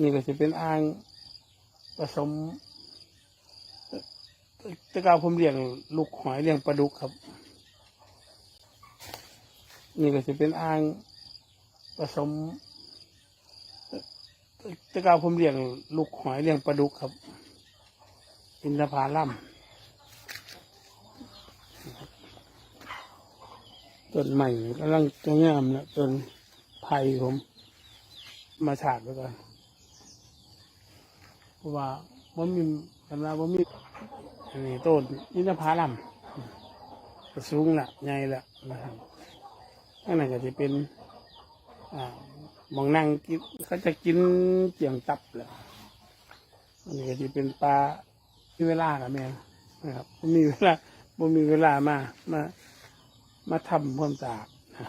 นี่ก็จะเป็นอ่างผสมตะกาผมเลี้ยงลูกหอยเลี้ยงปลาดุกครับ นี่ก็จะเป็นอ่างผสมตะกาผมเลี้ยงลูกหอยเลี้ยงปลาดุกครับอินทผลัมต้นใหม่กำลังจะงามแล้วต้นไผ่ผม มาฉากไว้ก่อน ราะว่าผมมีคำว่าผมมีอันนี้ต้นอินทผลัมก็สูงละใหญ่ละนะครับข้างในก็จะเป็นอ่ามองนั่งกินเขาจะกินเจียงตับแหละอันนี้ก็จะเป็นปลามีเวลากับแม่นะครับบ่มีเวลาบ่มีเวลามามามาทำความสะอาดนะ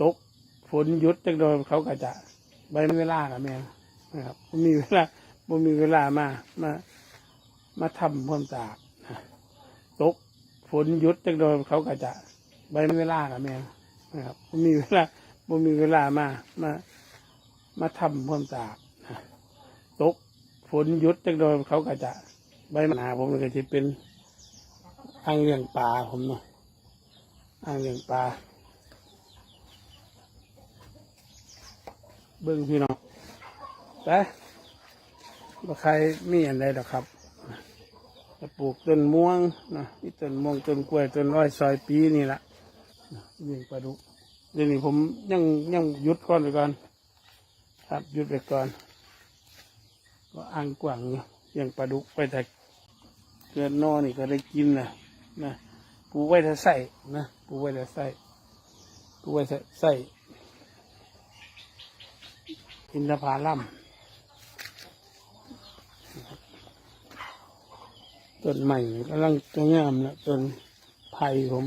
ตกฝนยุดจักโดนเขาก็จะใบเวลากับแม่นะครับบ่มีเวลา บ่มีเวลามามา มาทำความสะอาดนะตกฝนหยุดจักโดนเขาก็จะใบเวลากับแม่นะครับบ่มีเวลาบ่มีเวลามามา มาทำความสะอาดนะตกฝนหยุดจักโดนเขาก็จะใบหนาผมก็จะเป็นอ่างเลี้ยงปลาผมเนาะอ่างเลี้ยงปลาเบิ้งพี่น้องไป ว่ใครมีอันใดดอกครับจะปลูกต้นม่วงนะมีต้นม่วงต้นกล้วยต้นอ้อยซอยปีนี่ละเลี้ยงปลาดุกเดี๋ยวนี้ผมยังยังหยุดก่อนไปก่อน ครับหยุดไปก่อน ก็อ่างกว้างอยู่เลี้ยงปลาดุกไปแต่เกินนอนี่ก็ได้กินนะนะปูไว้ถ้าใส่นะปูไว้ถ้าใส่ปูไว้ถ้าใส่อินทผลัม ต้นใหม่กำลังจะงามแล้วต้นไผ่ผม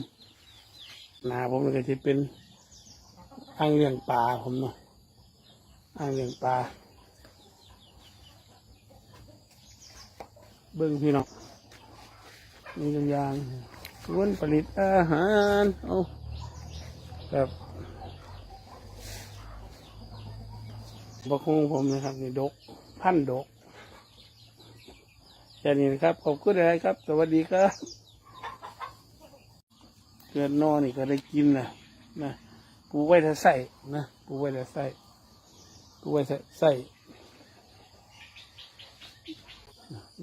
นาผมก็จะเป็นอ่างเลี้ยงปลาผมเนาะอ่างเลี้ยงปลาเบิ้งพี่น้องมีตัวอย่างส่วนผลิตอาหารเอาแบบบะคงผมนะครับนี่ดก พันดก แค่นี้นะครับ ขอบคุณอะไรครับ สวัสดีครับเกิดนอนี่ก็ได้กินนะนะปูไว้ถ้าใส่นะปูไว้ถ้าใส่ปูไว้ถ้าใส่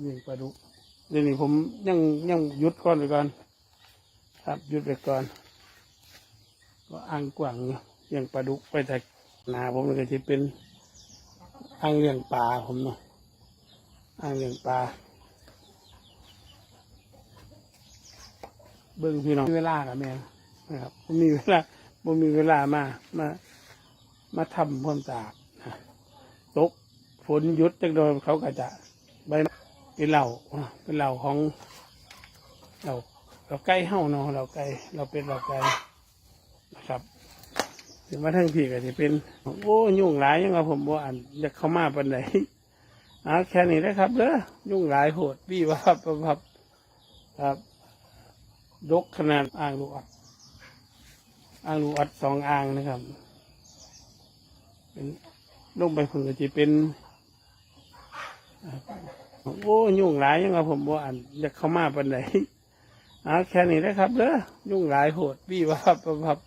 เลี้ยงปลาดุเดี๋ยวนี้ผมยังยังหยุดก่อนไปก่อน ครับหยุดไปก่อน ก็อ่างกว้างเลี้ยงปลาดุไปแต่นาผมเลยก็จะเป็นอ่างเลี้ยงปลาผมเนาะอ่างเลี้ยงปลา เบิ้งพี่น้องมีเวลากับแม่นะครับบ่มีเวลาบ่มีเวลามามา มาทำความสะอาดนะตกฝนหยุดจักโดนเขาก็จะใบเป็นเหล่าเป็นเหล่าของเหล่าเราใกล้เฮ้าเนาะเราใกล้เราเป็นเราไกลนะครับถึงมาทั้งพี่ก็จะเป็นโอ้ยุ่งหลายยังไงผมว่าอันอยากเข้ามาปันไหนอ่าแค่นี้นะครับเด้อยุ่งหลายโหดพี่ว่าครับครับครับ ดกขนาดอ่างลูกอัดอ่างลูกอัดสองอ่างนะครับ เป็นลงไปผึ่งจะเป็นโอ้ยุ่งหลายยังไงผมว่าอันอยากเข้ามาปันไหนอ่าแค่นี้นะครับเด้อยุ่งหลายโหดพี่ว่าครับครับ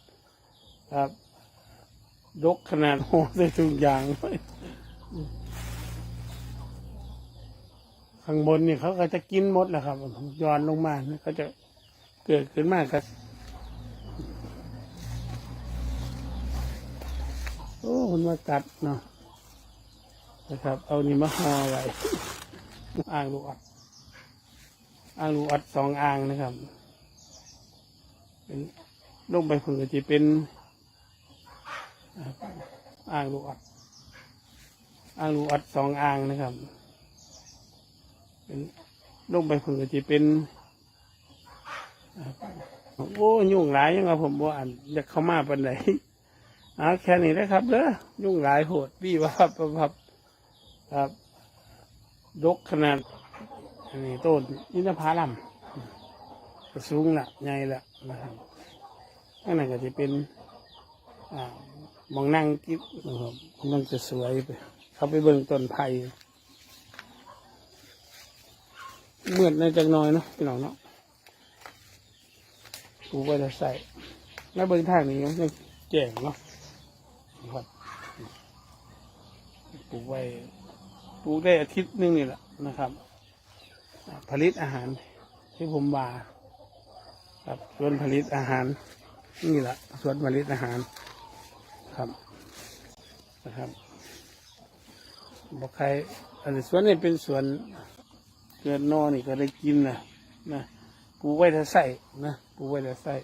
ครับดกขนาดโหดได้ทุกอย่างข้างบนนี่เขาก็จะกินหมดแหละครับย้อนลงมาเขาจะ เกิดขึ้นมากครับโอ้มันมากัดเนาะนะครับ เอานี่มาห่อไว้อ่างลูกอัดอ่างรูกอัดสองอ่างนะครับ เป็นลงไปผึ่งก็จะเป็นอ่างรูกอัดอ่างรูกอัดสองอ่างนะครับ เป็นลงไปผึ่งก็จะเป็น โอ้ยุ่งหลายยังไงผมว่าอันอยากเข้ามาปันไหนอ่าแค่นี้นะครับเด้อยุ่งหลายโหดพี่ว่าครับครับครับดกขนาดอันนี้ต้นอินทผลัมก็สูงละใหญ่ละนะครับข้างในก็จะเป็นอ่ามองนั่งกินนะครับมันจะสวยไปเขาไปเบิ่งต้นไผ่เมื่อในจักน้อยเนาะพี่น้องเนาะ ปูกไว้แล้วใส่แล้วเบิ่งทางนี้ยังแจ่งเนาะครับปลูกไว้ปลูกได้อาทิตย์หนึงนี่แหละนะครับ ผลิตอาหารที่ผมว่าครับส่วนผลิตอาหาร นี่แหละสวนผลิตอาหารครับนะครับบอกใครอันสวนนี้เป็นสวนเกิดนอนี่ก็ได้กินนะนะ ปูไว้ถ้าใส่นะปูไว้ถ้าใส่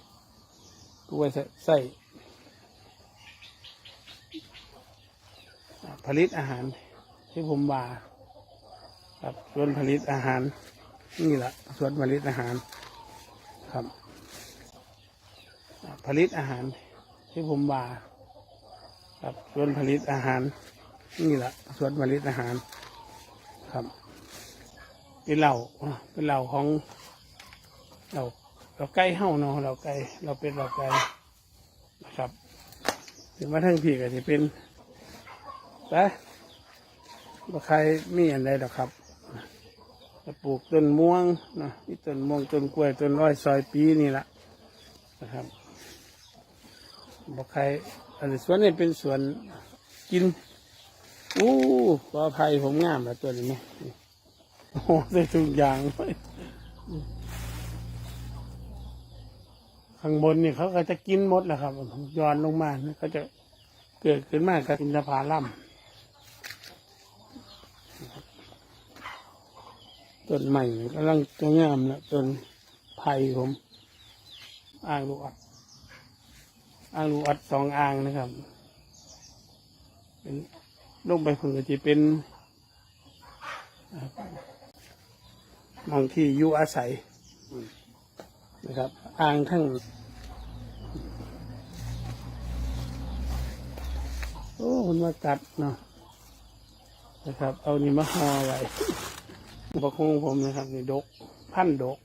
ปูไว้ถ้าใส่ผลิตอาหารที่ผมว่าครับสวนผลิตอาหาร นี่แหละสวนผลิตอาหารครับผลิตอาหารที่ผมว่าครับสวนผลิตอาหาร นี่แหละสวนผลิตอาหาร ครับ เป็นเหล่าเป็นเหล่าของ เราเราใกล้เฮ้าเนาะเราไก่เราเป็นเราไก่นะครับถึงมาทั้งพี่ก็จะเป็นแต่บ่ใครมีอันใดหรอกครับจะปลูกต้นม่วงนะนี่ต้นม่วงต้นกล้วยต้นร้อยซอยปีนี่แหละนะครับบอกใครอันสวนนี้เป็นสวนกินอู้ปลอภัยผมงามแบบตัวนี้ไหมโอ้ได้ทุกอย่างเลย ข้างบนนี่เขาก็จะกินหมดแหละครับย้อนลงมาเขาจะเกิดขึ้นมากกับอินทผลัมต้นใหม่กำลังจะงามแล้วต้นไผ่ผมอ่างลูกอัดอ่างลูกอัดสองอ่างนะครับ เป็นลงไปผื่อจะเป็นอ่าหมองที่อยู่อาศัย นะครับ อ่างทั้งโอ้คนมาตัดเนาะนะครับ เอานี่มาห่อไว้ประคงผมนะครับ นี่ดก พันดก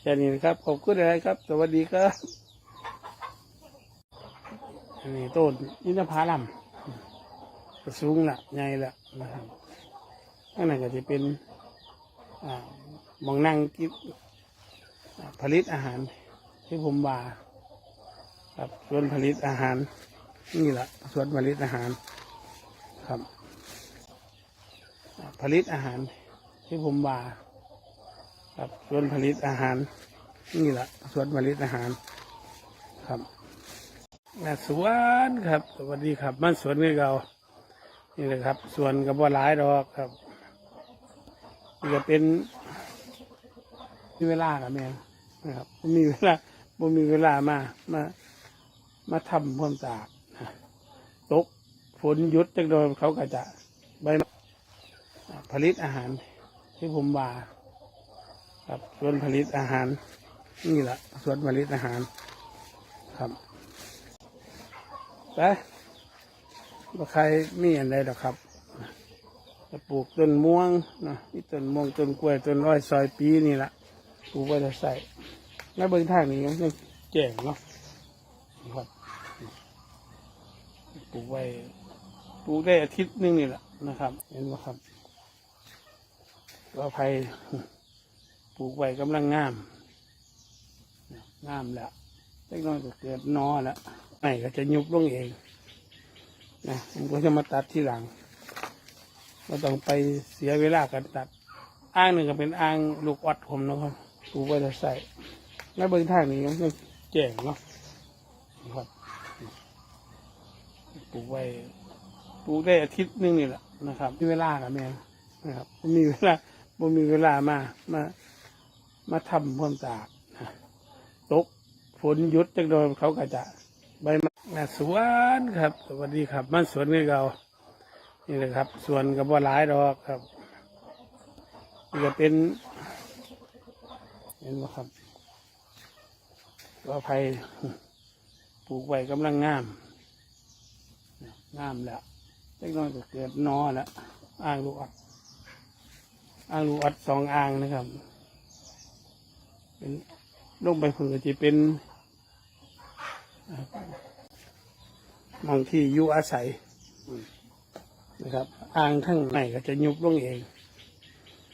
แค่นี้นะครับ ขอบคุณอะไรครับ สวัสดีครับนนี้ต้นอินทผลัมสูงละใหญ่ละนะครับข้างในก็จะเป็นอ่ามองนั่งกิน ผลิตอาหารที่ผมว่าครับสวนผลิตอาหาร นี่แหละสวนผลิตอาหารครับ ผลิตอาหารที่ผมว่าครับสวนผลิตอาหาร นี่แหละสวนผลิตอาหารครับแม่สวนครับ สวัสดีครับมันสวนคือเรานี่แหละครับสวนกับว่าหลายดอกครับนี่ก็เป็นมีเวลากับแม่ นะครับมีเวลาบ่มีเวลามามา มาทำความสะอาดนะตกฝนหยุดจักโดยเขาก็จะใบผลิตอาหารที่ผมว่าครับสวนผลิตอาหาร นี่แหละสวนผลิตอาหาร ครับไปบ่ใครมีอันใดหรอกครับจะปลูกต้นม่วงนะนี่ต้นม่วงต้นกล้วยต้นร้อยซอยปีนี่แหละ ปลูกไว้แล้วใส่แล้วเบิ่งทางนี้ยังแจ่งเนาะครับปลูกไว้ปลูกได้อาทิตย์หนึงนี่แหละนะครับ เห็นไหมครับก็ภัยปลูกไว้กำลังงามงามแล้วเล็กน้อยก็เกิดนอแล้วไม่ก็จะยุบลงเองนะผมก็จะมาตัดที่หลังก็ต้องไปเสียเวลากันตัด อ้างหนึ่งก็เป็นอ้างลูกออดผมนะครับ ปลูกไว้แล้วใส่แล้วเบิ่งทางนี้ยังแจ่งเนาะครับปลูกไว้ปลูกได้อาทิตย์หนึงนี่แหละนะครับมีเวลากับแม่นะครับมีเวลาบ่มีเวลามามา มาทำความสะอาดนะตกฝนหยุดจักโดยเขาก็จะใบไม้สวนครับ สวัสดีครับมันสวนคือเรานี่แหละครับสวนกับว่าหลายดอกครับนี่ก็เป็น เห็นไหมครับว่าภัยปลูกไว้กำลังงามงามแล้วเล็กน้อยก็เกิดนอแล้วอ่างลูกอัดอ่างลูกอัดสองอ่างนะครับ เป็นลงไปผือจะเป็นหมองที่อยู่อาศัยนะครับ อ่างทั้งในก็จะยุบลงเอง